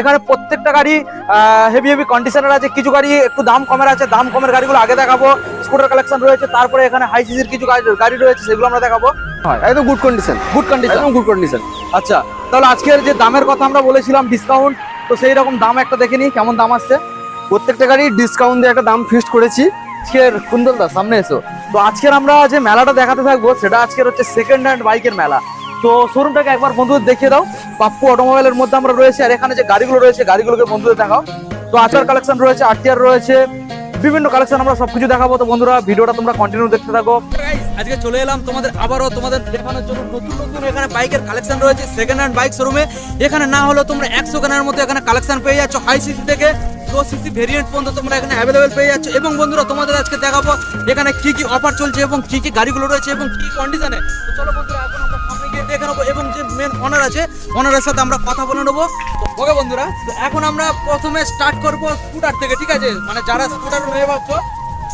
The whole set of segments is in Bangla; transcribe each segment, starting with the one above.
এখানে প্রত্যেকটা গাড়ি হেভি হেভি কন্ডিশনের আছে কিছু গাড়ি একটু দাম কমের আছে দাম কমের গাড়িগুলো আগে দেখাবো স্কুটার কালেকশন রয়েছে তারপরে এখানে হাই সিসির কিছু গাড়ি গাড়ি রয়েছে সেগুলো আমরা দেখাবো। একদম good condition good condition good condition আচ্ছা তাহলে আজকের যে দামের কথা আমরা বলেছিলাম ডিসকাউন্ট তো সেই রকম দাম একটা দেখে নিই কেমন দাম আসছে। প্রত্যেকটা গাড়ি ডিসকাউন্ট দিয়ে একটা দাম ফিক্সড করেছি। আজকের কুন্দলদা সামনে এসো। তো আজকের আমরা যে মেলাটা দেখাতে থাকব সেটা আজকের হচ্ছে সেকেন্ড হ্যান্ড বাইকের মেলা। তো শোরুমটাকে একবার বন্ধুদের দেখিয়ে দাও। পাপ্পু অটোমোবাইলের মধ্যে আমরা রয়েছে, আর এখানে যে গাড়িগুলো রয়েছে, গাড়িগুলোকে বন্ধুদের দেখাও। তো আচার কালেকশন রয়েছে আরটিআর রয়েছে, বিভিন্ন কালেকশন আমরা সবকিছু দেখাবো। তো বন্ধুরা, ভিডিওটা তোমরা কন্টিনিউ দেখতে থাকো। আজকে চলে এলাম তোমাদের আবারও তোমাদের দেখানোর জন্য নতুন নতুন এখানে বাইকের কালেকশন রয়েছে সেকেন্ড হ্যান্ড বাইক শোরুমে এখানে না হলেও তোমরা একশো কেনার মতো এখানে কালেকশন পেয়ে যাচ্ছ হাই সিসি থেকে লো সিসি ভেরিয়েন্ট পর্যন্ত তোমরা এখানে অ্যাভেলেবেল পেয়ে যাচ্ছ। এবং বন্ধুরা, তোমাদের আজকে দেখাবো এখানে কি কি অফার চলছে এবং কি কি গাড়িগুলো রয়েছে এবং কি কন্ডিশনে নেব এবং যে মেন অনার আছে অনারের সাথে আমরা কথা বলে নেব। ওকে বন্ধুরা, তো এখন আমরা প্রথমে স্টার্ট করব স্কুটার থেকে, ঠিক আছে? মানে যারা স্কুটার নিয়ে ভাবছ,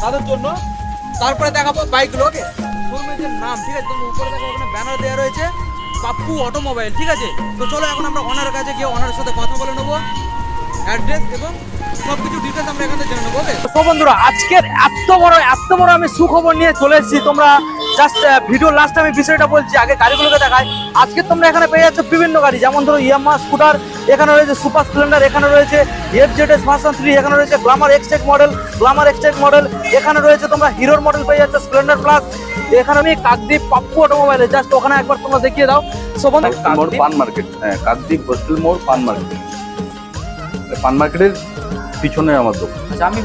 তাদের জন্য। তারপরে দেখাবো বাইকগুলো ওকে? শোরুমের নাম, ঠিক আছে? তোমার উপরে দেখো ওখানে ব্যানার দেওয়া রয়েছে, পাপ্পু অটোমোবাইল ঠিক আছে? তো চলো এখন আমরা ওনার কাছে গিয়ে ওনারের সাথে কথা বলে নেব। অ্যাড্রেস এবং সবকিছু ডিটেলস আমরা এখান জেনে নেব বন্ধুরা, আজকের এত বড় এত বড় আমি সুখবর নিয়ে চলে এসেছি। তোমরা জাস্ট ভিডিও লাস্ট আমি বিষয়টা বলছি আগে গাড়িগুলোকে দেখায় আজকে তোমরা এখানে পেয়ে যাচ্ছ বিভিন্ন গাড়ি যেমন ধরো ইয়ামা স্কুটার এখানে রয়েছে সুপার স্প্লেন্ডার এখানে রয়েছে F Z S version three এখানে রয়েছে Glamour Xtec model Glamour Xtec model এখানে রয়েছে তোমরা হিরোর মডেল পেয়ে যাচ্ছ স্প্লেন্ডার প্লাস এখানে আমি কাকদ্বীপ পাপ্পু অটোমোবাইলে জাস্ট ওখানে একবার তোমরা দেখিয়ে দাও। পান মার্কেট হ্যাঁ কাকদ্বীপ হোস্টেল মোড় পান মার্কেট পান মার্কেটের পিছনে আমার দোকান। আচ্ছা আমি